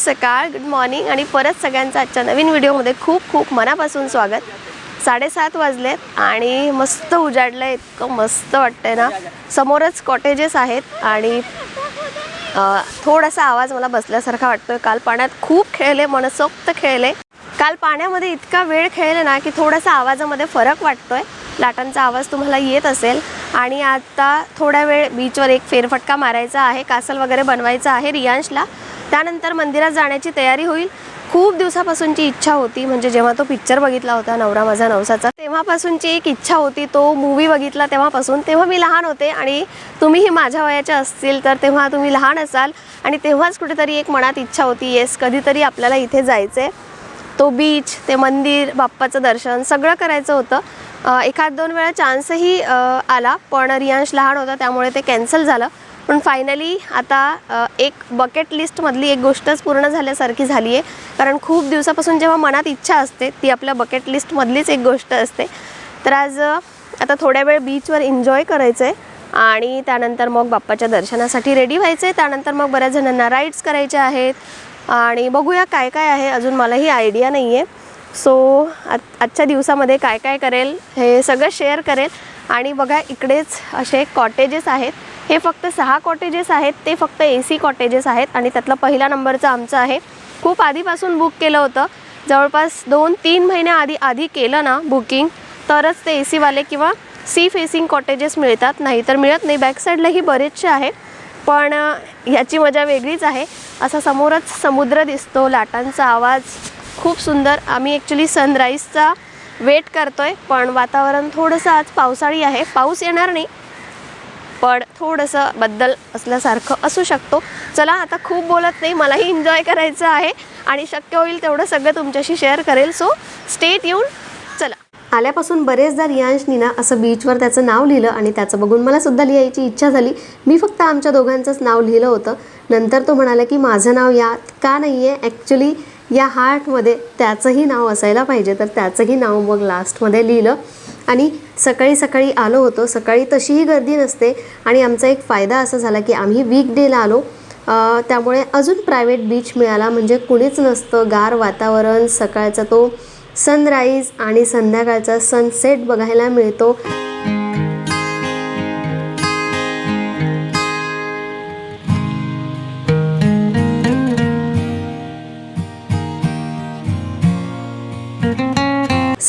सकाळ good morning आणि परत सगळ्यांचं आजच्या नवीन व्हिडिओमध्ये खूप खूप मनापासून स्वागत. साडेसात वाजलेत आणि मस्त उजाडलं आहे इतकं मस्त वाटतंय ना. समोरच कॉटेजेस आहेत आणि थोडासा आवाज मला बसल्यासारखा वाटतोय. काल पाण्यात खूप खेळले मनसोक्त खेळले. काल पाण्यामध्ये इतका वेळ खेळले ना की थोडासा आवाजामध्ये फरक वाटतोय. लाटांचा आवाज तुम्हाला येत असेल. आणि आता थोड्या वेळ बीचवर एक फेरफटका मारायचा आहे कासल वगैरे बनवायचा आहे रियांशला. त्यानंतर मंदिरात जाण्याची तयारी होईल. खूप दिवसापासूनची इच्छा होती म्हणजे जेव्हा तो पिक्चर बघितला होता नवरा माझा नवसाचा तेव्हापासूनची एक इच्छा होती. तो मूवी बघितला तेव्हापासून तेव्हा मी लहान होते आणि तुम्हीही माझ्या वयाच्या असतील तर तेव्हा तुम्ही लहान असाल. आणि तेव्हाच कुठेतरी एक मनात इच्छा होती येस कधीतरी आपल्याला इथे जायचं आहे तो बीच ते मंदिर बाप्पाचं दर्शन सगळं करायचं होतं. एखाद दोन वेळा चान्सही आला. पण रियांश लहान होता त्यामुळे ते कॅन्सल झालं. पण फायनली आता एक बकेट लिस्टमधली एक गोष्टच पूर्ण झाल्यासारखी झाली आहे कारण खूप दिवसापासून जेव्हा मनात इच्छा असते ती आपल्या बकेट लिस्टमधलीच एक गोष्ट असते. तर आज आता थोड्या वेळ बीचवर एन्जॉय करायचं आहे आणि त्यानंतर मग बाप्पाच्या दर्शनासाठी रेडी व्हायचं आहे त्यानंतर मग बऱ्याच जणांना राईड्स करायच्या आहेत. आणि बघूया काय काय आहे. अजून मलाही आयडिया नाही आहे सो आत आजच्या दिवसामध्ये काय काय करेल हे सगळं शेअर करेल. आणि बघा इकडेच असे कॉटेजेस आहेत. हे फक्त सहा कॉटेजेस आहेत. ते फक्त ए सी कॉटेजेस आहेत. आणि त्यातलं पहिला नंबरचं आमचं आहे. खूप आधीपासून बुक केलं होतं. जवळपास दोन तीन महिन्याआधी आधी आधी केलं ना बुकिंग तरच ते ए सीवाले किंवा सी फेसिंग कॉटेजेस मिळतात. नाही तर मिळत नाही. बॅकसाईडलाही बरेचसे आहे पण ह्याची मजा वेगळीच आहे. असा समोरच समुद्र दिसतो. लाटांचा आवाज. खूप सुंदर. आम्ही ॲक्च्युली सनराईजचा वेट करतोय पण वातावरण थोडंसं आज पावसाळी आहे. पाऊस येणार नाही पण थोडंसं बद्दल असल्यासारखं असू शकतो. चला आता खूप बोलत नाही मलाही एन्जॉय करायचं आहे आणि शक्य होईल तेवढं सगळं तुमच्याशी शेअर करेल. सो स्टेट येऊन चला. आल्यापासून बरेचदा रियांशनी ना असं बीचवर त्याचं नाव लिहिलं आणि त्याचं बघून मला सुद्धा लिहायची इच्छा झाली. मी फक्त आमच्या दोघांचंच नाव लिहिलं होतं. नंतर तो म्हणाला की माझं नाव यात का नाही आहे ॲक्च्युली या हार्टमध्ये त्याचंही नाव असायला पाहिजे. तर त्याचंही नाव मग लास्टमध्ये लिहिलं. आणि सकाळी सकाळी आलो होतो. सकाळी तशीही गर्दी नसते. आणि आमचा एक फायदा असा झाला की आम्ही वीकडेला आलो. त्यामुळे अजून प्रायव्हेट बीच मिळाला. म्हणजे कुणीच नसतं. गार वातावरण सकाळचा तो सनराईज आणि संध्याकाळचा सनसेट बघायला मिळतो.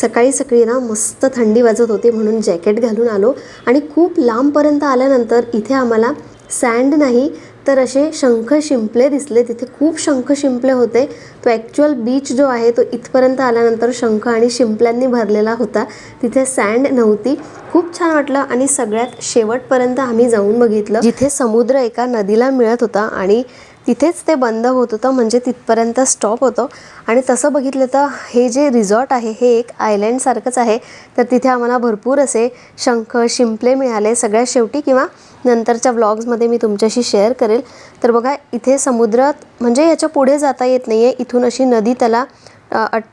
सकाळी सकाळी ना मस्त थंडी वाजत होती म्हणून जॅकेट घालून आलो. आणि खूप लांबपर्यंत आल्यानंतर इथे आम्हाला सँड नाही तर असे शंख शिंपले दिसले. तिथे खूप शंख शिंपले होते. तो ॲक्च्युअल बीच जो आहे तो इथपर्यंत आल्यानंतर शंख आणि शिंपल्यांनी भरलेला होता. तिथे सँड नव्हती. खूप छान वाटलं आणि सगळ्यात शेवटपर्यंत आम्ही जाऊन बघितलं. जिथे समुद्र एका नदीला मिळत होता आणि तिथेच ते बंद होत होतं म्हणजे तिथपर्यंत स्टॉप होतं. आणि तसं बघितलं तर हे जे रिसॉर्ट आहे हे एक आयलँडसारखंच आहे. तर तिथे आम्हाला भरपूर असे शंख शिंपले मिळाले. सगळ्यात शेवटी किंवा नंतरच्या व्लॉग्समध्ये मी तुमच्याशी शेअर करेल. तर बघा इथे समुद्रात म्हणजे याच्यापुढे जाता येत नाही आहे इथून अशी नदी त्याला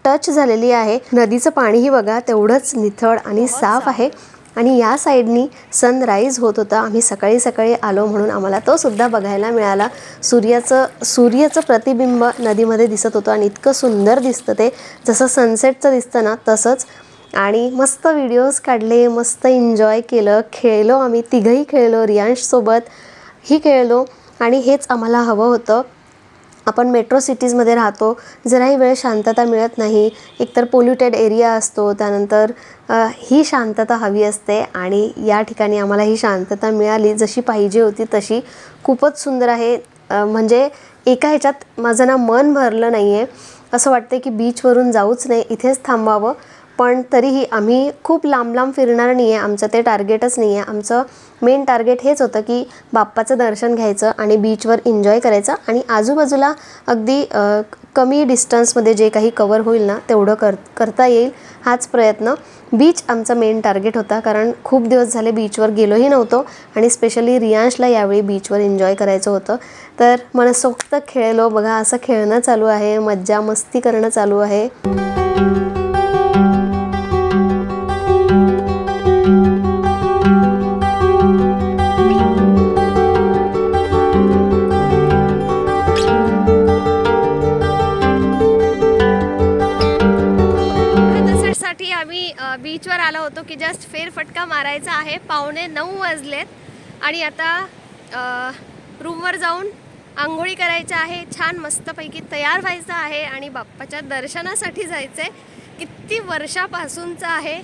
टच झालेली आहे. नदीचं पाणीही बघा तेवढंच निथळ आणि साफ आहे. आणि या साईडनी सनराईज होत होता. आम्ही सकाळी सकाळी आलो म्हणून आम्हाला तो सुद्धा बघायला मिळाला. सूर्याचं सूर्याचं प्रतिबिंब नदीमध्ये दिसत होतं आणि इतकं सुंदर दिसतं ते. जसं सनसेटचं दिसतं ना तसंच आणि मस्त व्हिडिओज काढले मस्त एन्जॉय केलं खेळलो आम्ही तिघंही खेळलो रियांशसोबत ही खेळलो आणि हेच आम्हाला हवं होतं. आपण मेट्रो सिटीजमध्ये राहतो जराही वेळ शांतता मिळत नाही. एकतर पोल्युटेड एरिया असतो त्यानंतर ही शांतता हवी असते आणि या ठिकाणी आम्हाला ही शांतता मिळाली. जशी पाहिजे होती तशी खूपच सुंदर आहे. म्हणजे एका ह्याच्यात माझं ना मन भरलं नाही आहे असं वाटतं की बीचवरून जाऊच नाही इथेच थांबावं. पण तरीही आम्ही खूप लांब लांब फिरणार नाही आहे आमचं ते टार्गेटच नाही आहे आमचं मेन टार्गेट हेच होतं की बाप्पाचं दर्शन घ्यायचं आणि बीचवर एन्जॉय करायचं आणि आजूबाजूला अगदी कमी डिस्टन्समध्ये जे काही कवर होईल ना तेवढं कर करता येईल हाच प्रयत्न. बीच आमचा मेन टार्गेट होता कारण खूप दिवस झाले बीचवर गेलोही नव्हतो आणि स्पेशली रियांशला यावेळी बीचवर एन्जॉय करायचं होतं. तर मनसोक्त खेळलो बघा असं खेळणं चालू आहे मज्जा मस्ती करणं चालू आहे. बीचवर आलो होतो की जस्ट फेरफटका मारायचा आहे. पावणे नऊ वाजलेत आणि आता रूमवर जाऊन आंघोळी करायचं आहे. छान मस्तपैकी तयार व्हायचं आहे आणि बाप्पाच्या दर्शनासाठी जायचं आहे किती वर्षापासूनचं आहे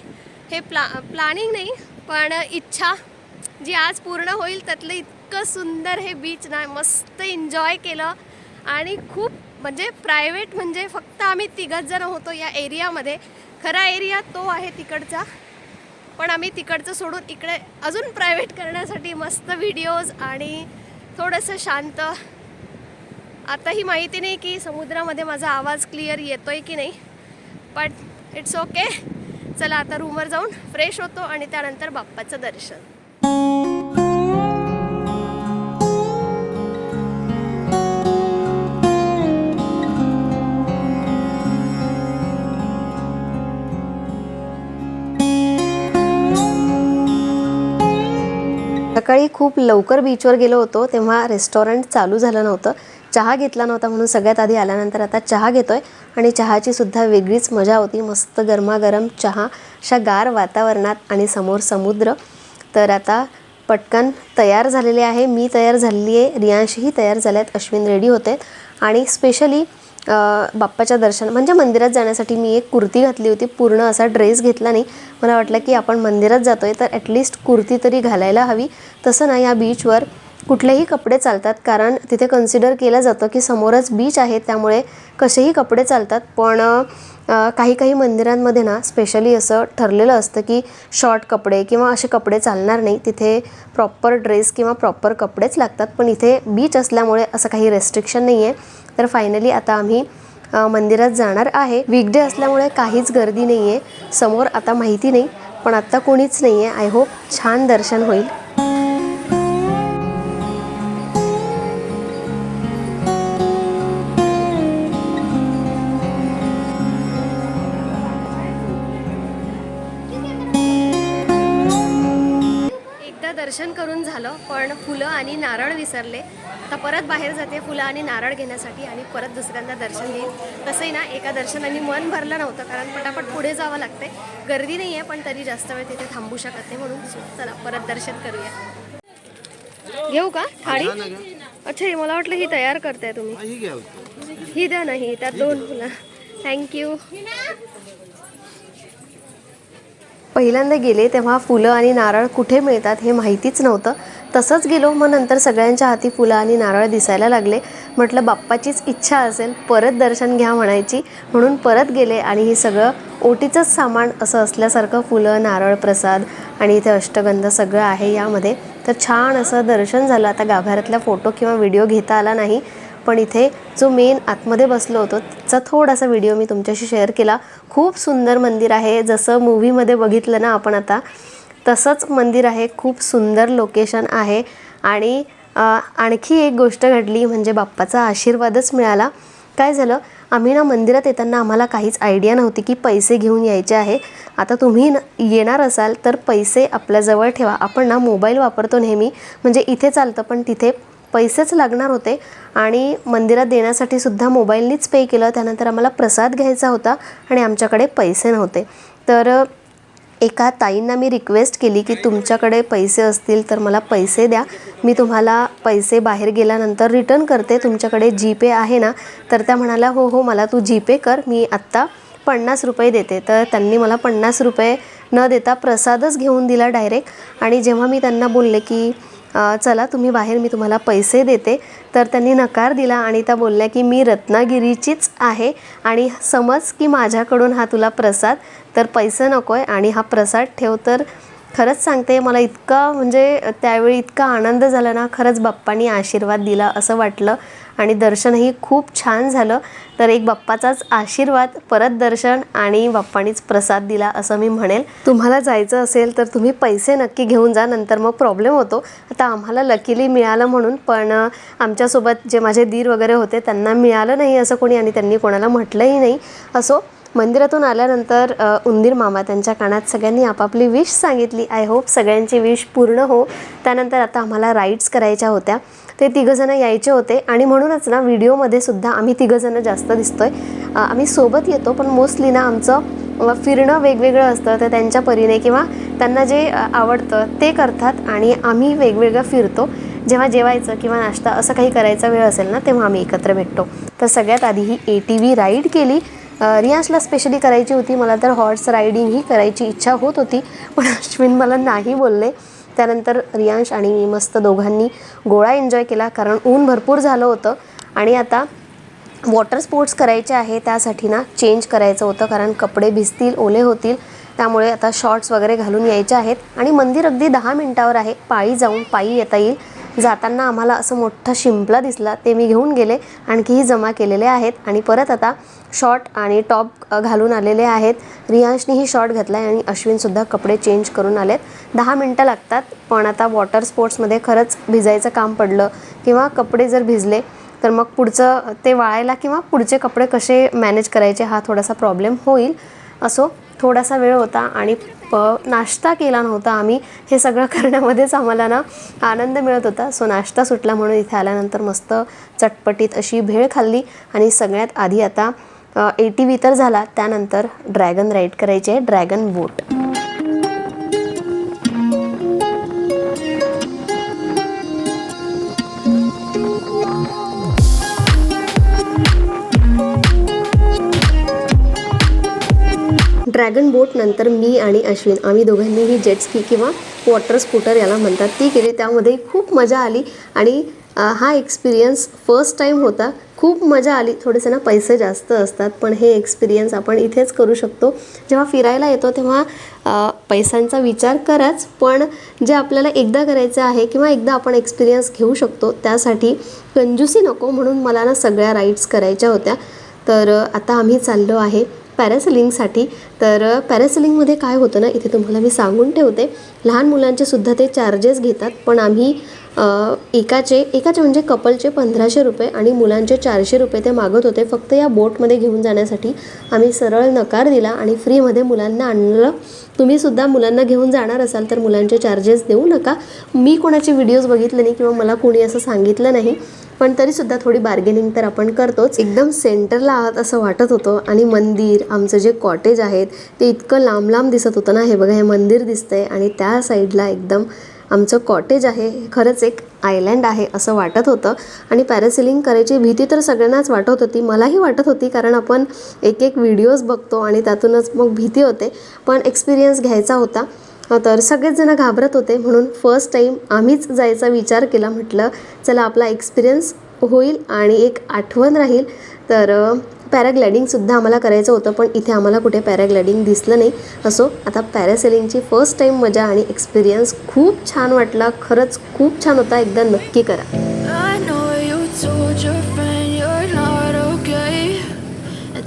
हे प्ला प्लॅनिंग नाही पण इच्छा जी आज पूर्ण होईल त्यातलं इतकं सुंदर हे बीच ना मस्त एन्जॉय केलं. आणि खूप म्हणजे प्रायव्हेट म्हणजे फक्त आम्ही तिघंच जण होतो या एरियामध्ये खरा एरिया तो आहे तिकडचा. पण आम्ही तिकडचं सोडून इकडे अजून प्रायव्हेट करण्यासाठी मस्त व्हिडिओज आणि थोडंसं शांत. आताही माहिती नाही की समुद्रामध्ये माझा आवाज क्लिअर येतो आहे की नाही. बट इट्स ओके चला आता रूमवर जाऊन फ्रेश होतो आणि त्यानंतर बाप्पाचं दर्शन. सकाळी खूप लवकर बीचवर गेलो होतो तेव्हा रेस्टॉरंट चालू झालं नव्हतं. चहा घेतला नव्हता म्हणून सगळ्यात आधी आल्यानंतर आता चहा घेतोय आणि चहाची सुद्धा वेगळीच मजा होती. मस्त गरमागरम चहा अशा गार वातावरणात आणि समोर समुद्र. तर आता पटकन तयार झालेले आहे. मी तयार झालेली आहे रियांशही तयार झाल्यात आहेत अश्विन रेडी होते. आणि स्पेशली बाप्पाच्या दर्शन म्हणजे मंदिरात जाण्यासाठी मी एक कुर्ती घातली होती. पूर्ण असा ड्रेस घेतला नाही. मला वाटलं की आपण मंदिरात जातो आहे तर ॲटलिस्ट कुर्ती तरी घालायला हवी. तसं ना या बीचवर कुठलेही कपडे चालतात. कारण तिथे कन्सिडर केलं जातं की समोरच बीच आहे. त्यामुळे कसेही कपडे चालतात. पण काही काही मंदिरांमध्ये ना स्पेशली असं ठरलेलं असतं की शॉर्ट कपडे किंवा असे कपडे चालणार नाही. तिथे प्रॉपर ड्रेस किंवा प्रॉपर कपडेच लागतात. पण इथे बीच असल्यामुळे असं काही रेस्ट्रिक्शन नाही आहे तर फायनली आता आम्ही मंदिरात जाणार आहे. वीकडे असल्यामुळे काहीच गर्दी नाही आहे समोर आता माहिती नाही पण आत्ता कोणीच नाही आहे आय होप छान दर्शन होईल. फुलं आणि नारळ विसरले. आता परत बाहेर जाते फुलं आणि नारळ घेण्यासाठी आणि परत दुसऱ्यांदा दर्शन घेईन तसंही ना एका दर्शनाने मन भरलं नव्हतं कारण पटापट पुढे जावं लागते गर्दी नाही आहे पण तरी जास्त वेळ तिथे थांबू शकत नाही म्हणून चला परत दर्शन करूया. घेऊ का? थाळी? अच्छा हे मला वाटलं ही तयार करताय तुम्ही. ही. ही द्या नाही त्यात दोन फुलं. थँक्यू पहिल्यांदा गेले तेव्हा फुलं आणि नारळ कुठे मिळतात हे माहितीच नव्हतं. तसंच गेलो मग नंतर सगळ्यांच्या हाती फुलं आणि नारळ दिसायला लागले. म्हटलं बाप्पाचीच इच्छा असेल परत दर्शन घ्या म्हणायची. म्हणून परत गेले आणि हे सगळं ओटीचंच सामान असं असल्यासारखं फुलं नारळ प्रसाद आणि इथे अष्टगंध सगळं आहे यामध्ये. तर छान असं दर्शन झालं. आता गाभाऱ्यातला फोटो किंवा व्हिडिओ घेता आला नाही पण इथे जो मेन आतमध्ये बसलो होतो त्याचा थोडासा व्हिडिओ मी तुमच्याशी शेअर केला. खूप सुंदर मंदिर आहे. जसं मूव्हीमध्ये बघितलं ना आपण आता तसंच मंदिर आहे खूप सुंदर लोकेशन आहे. आणि आणखी एक गोष्ट घडली म्हणजे बाप्पाचा आशीर्वादच मिळाला. काय झालं? आम्ही ना मंदिरात येताना आम्हाला काहीच आयडिया नव्हती की पैसे घेऊन यायचे आहे. आता तुम्ही न येणार असाल तर पैसे आपल्याजवळ ठेवा. आपण ना मोबाईल वापरतो नेहमी. म्हणजे इथे चालतं पण तिथे पैसेच लागणार होते. आणि मंदिरात देण्यासाठी सुद्धा मोबाईलनीच पे केलं. त्यानंतर आम्हाला प्रसाद घ्यायचा होता आणि आमच्याकडे पैसे नव्हते. तर एका ताईंना मी रिक्वेस्ट केली की तुमच्याकडे पैसे असतील तर मला पैसे द्या. मी तुम्हाला पैसे बाहेर गेल्यानंतर रिटर्न करते. तुमच्याकडे जीपे आहे ना? तर त्या म्हणाल्या हो हो मला तू जीपे कर. मी आत्ता पन्नास रुपये देते. तर त्यांनी मला पन्नास रुपये न देता प्रसादच घेऊन दिला डायरेक्ट आणि जेव्हा मी त्यांना बोलले की चला तुम्ही बाहेर मी तुम्हाला पैसे देते. तर त्यांनी नकार दिला आणि त्या बोलल्या की मी रत्नागिरीचीच आहे आणि समज की माझ्याकडून हा तुला प्रसाद तर पैसे नको आहे आणि हा प्रसाद ठेव तर खरंच सांगते मला इतका म्हणजे त्यावेळी इतका आनंद झाला ना खरंच बाप्पानी आशीर्वाद दिला असं वाटलं आणि दर्शनही खूप छान झालं. तर एक बाप्पाचाच आशीर्वाद परत दर्शन आणि बाप्पानीच प्रसाद दिला असं मी म्हणेल. तुम्हाला जायचं असेल तर तुम्ही पैसे नक्की घेऊन जा नंतर मग प्रॉब्लेम होतो. आता आम्हाला लकीली मिळालं म्हणून पण आमच्यासोबत जे माझे दीर वगैरे होते त्यांना मिळालं नाही असं कोणी आणि त्यांनी कोणाला म्हटलंही नाही. असो मंदिरातून आल्यानंतर उंदीर मामा त्यांच्या कानात सगळ्यांनी आपापली विश सांगितली. आय होप सगळ्यांची विश पूर्ण हो. त्यानंतर आता आम्हाला राईड्स करायच्या होत्या. ते तिघंजणं यायचे होते आणि म्हणूनच ना व्हिडिओमध्ये सुद्धा आम्ही तिघंजणं जास्त दिसतोय. आम्ही सोबत येतो पण मोस्टली ना आमचं फिरणं वेगवेगळं असतं. तर त्यांच्या परीने किंवा त्यांना जे आवडतं ते करतात आणि आम्ही वेगवेगळं फिरतो. जेव्हा जेवायचं किंवा नाश्ता असं काही करायचा वेळ असेल ना तेव्हा आम्ही एकत्र भेटतो. तर सगळ्यात आधी ही ए टी व्ही राईड केली. अ, रियांशला स्पेशली करायची होती. मला तर हॉर्स रायडिंग ही करायची इच्छा होत होती. पण अश्विन मला नाही बोलले. त्यानंतर रियांश आणि मी मस्त दोघांनी गोळा एन्जॉय केला. कारण ऊन भरपूर झालं होतं. आणि आता वॉटर स्पोर्ट्स करायचे आहे. त्यासाठी ना चेंज करायचं होतं. कारण कपडे भिजतील ओले होतील. त्यामुळे आता शॉर्ट्स वगैरे घालून यायचे आहेत. आणि मंदिर अगदी दहा मिनटावर आहे. पायी जाऊन पायी येता येईल. जाताना आम्हाला असं मोठा शिंपला दिसला ते मी घेऊन गेले आणखीही जमा केलेले आहेत. आणि परत आता शॉर्ट आणि टॉप घालून आलेले आहेत. रियांशनीही शॉर्ट घातला आहे आणि अश्विनसुद्धा कपडे चेंज करून आलेत. दहा मिनटं लागतात पण आता वॉटर स्पोर्ट्समध्ये खरंच भिजायचं काम पडलं. किंवा कपडे जर भिजले तर मग पुढचं ते वाळायला किंवा पुढचे कपडे कसे मॅनेज करायचे हा थोडासा प्रॉब्लेम होईल. असो थोडासा वेळ होता आणि नाश्ता केला नव्हता आम्ही. हे सगळं करण्यामध्येच आम्हाला ना आनंद मिळत होता. सो नाश्ता सुटला म्हणून इथे आल्यानंतर मस्त चटपटीत अशी भेळ खाल्ली. आणि सगळ्यात आधी आता ए टी व्ही तर झाला. त्यानंतर ड्रॅगन राईड करायची आहे. ड्रॅगन बोट. ड्रॅगन बोट नंतर मी आणि अश्विन आम्ही दोघांनीही जेट स्की किंवा वॉटर स्कूटर याला म्हणतात. ती केली. त्यामध्ये खूप मजा आली आणि हा एक्सपिरियन्स फर्स्ट टाईम होता. खूप मजा आली. थोडेसे ना पैसे जास्त असतात पण हे एक्सपिरियन्स आपण इथेच करू शकतो. जेव्हा फिरायला येतो तेव्हा पैशांचा विचार कराच पण जे आपल्याला एकदा करायचं आहे किंवा एकदा आपण एक्सपिरियन्स घेऊ शकतो त्यासाठी कंजूसी नको म्हणून मला ना सगळ्या राईड्स करायच्या होत्या. तर आता आम्ही चाललो आहे. पॅरासिलिंगसाठी. तर पॅरासिलिंगमध्ये काय होतं ना इथे तुम्हाला मी सांगून ठेवते. लहान मुलांचे सुद्धा ते चार्जेस घेतात पण आम्ही एकाचे एकाचे म्हणजे कपलचे पंधराशे रुपये आणि मुलांचे चारशे रुपये ते मागत होते. फक्त या बोटमध्ये घेऊन जाण्यासाठी आम्ही सरळ नकार दिला आणि फ्रीमध्ये मुलांना आणलं. तुम्हीसुद्धा मुलांना घेऊन जाणार असाल तर मुलांचे चार्जेस देऊ नका. मी कोणाचे व्हिडिओज बघितले नाही किंवा मला कोणी असं सांगितलं नाही. पण तरीसुद्धा थोडी बार्गेनिंग तर आपण करतोच. एकदम सेंटरला आहात असं वाटत होतं आणि मंदिर आमचं जे कॉटेज आहेत ते इतकं लांब लांब दिसत होतं ना. हे बघा हे मंदिर दिसतंय आणि त्या साईडला एकदम आमचं कॉटेज आहे. हे खरंच एक आयलँड आहे असं वाटत होतं. आणि पॅरासिलिंग करायची भीती तर सगळ्यांनाच वाटत होती. मलाही वाटत होती कारण आपण एक एक व्हिडिओज बघतो आणि त्यातूनच मग भीती होते. पण एक्सपिरियन्स घ्यायचा होता. तर सगळेच जण घाबरत होते. म्हणून फर्स्ट टाईम आम्हीच जायचा विचार केला. म्हटलं चला आपला एक्सपिरियन्स होईल आणि एक आठवण राहील. तर पॅराग्लायडिंगसुद्धा आम्हाला करायचं होतं पण इथे आम्हाला कुठे पॅराग्लायडिंग दिसलं नाही. असो आता पॅरासेलिंगची फर्स्ट टाईम मजा आणि एक्सपिरियन्स खूप छान वाटला. खरंच खूप छान होता. एकदा नक्की करा.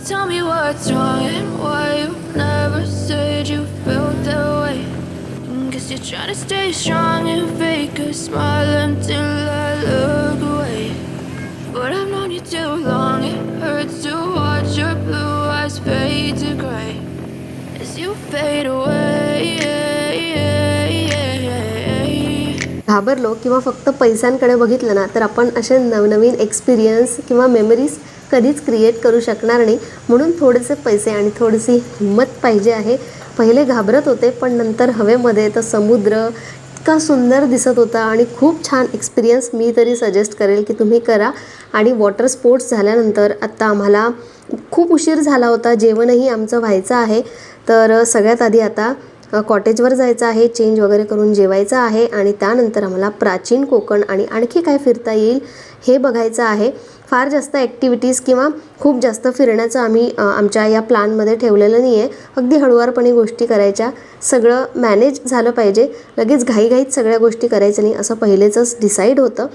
Tell me what's wrong and why Guess to stay strong and fake a smile until I look away. But I've known you too long, it hurts to watch your blue eyes fade to gray as you fade away. घाबरलो किंवा फक्त पैशांकडे बघितलं ना तर आपण असे नवनवीन experience किंवा मेमरीज कधीच क्रिएट करू शकणार नाही म्हणून थोडेसे पैसे आणि थोडीशी हिंमत पाहिजे आहे पहिले घाबरत होते पण नंतर हवेमध्ये तर समुद्र इतका सुंदर दिसत होता आणि खूप छान एक्सपिरियन्स मी तरी सजेस्ट करेल की तुम्ही करा. आणि वॉटर स्पोर्ट्स झाल्यानंतर आत्ता आम्हाला खूप उशीर झाला होता जेवणही आमचं व्हायचं आहे. तर सगळ्यात आधी आता कॉटेजवर जायचं आहे चेंज वगैरे करून जेवायचं आहे आणि त्यानंतर आम्हाला प्राचीन कोकण आणि आणखी काय फिरता येईल हे बघायचं आहे. फार जास्त ॲक्टिव्हिटीज किंवा खूप जास्त फिरण्याचं आम्ही आमच्या या प्लॅनमध्ये ठेवलेलं नाही आहे अगदी हळुवारपणे गोष्टी करायच्या. सगळं मॅनेज झालं पाहिजे. लगेच घाईघाईत सगळ्या गोष्टी करायच्या नाही असं पहिलेचंच डिसाईड होतं.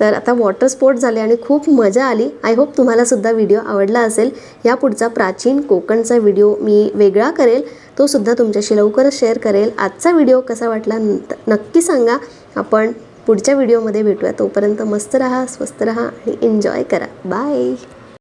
तर आता वॉटर स्पोर्ट झाले आणि खूप मजा आली. आय होप तुम्हालासुद्धा व्हिडिओ आवडला असेल. या पुढचा प्राचीन कोकणचा व्हिडिओ मी वेगळा करेल. तो सुद्धा तुमच्याशी लवकरच शेअर करेल. आजचा व्हिडिओ कसा वाटला न- नक्की सांगा. आपण पुढच्या व्हिडिओमध्ये भेटूया. तोपर्यंत मस्त रहा स्वस्त रहा आणि एन्जॉय करा. बाय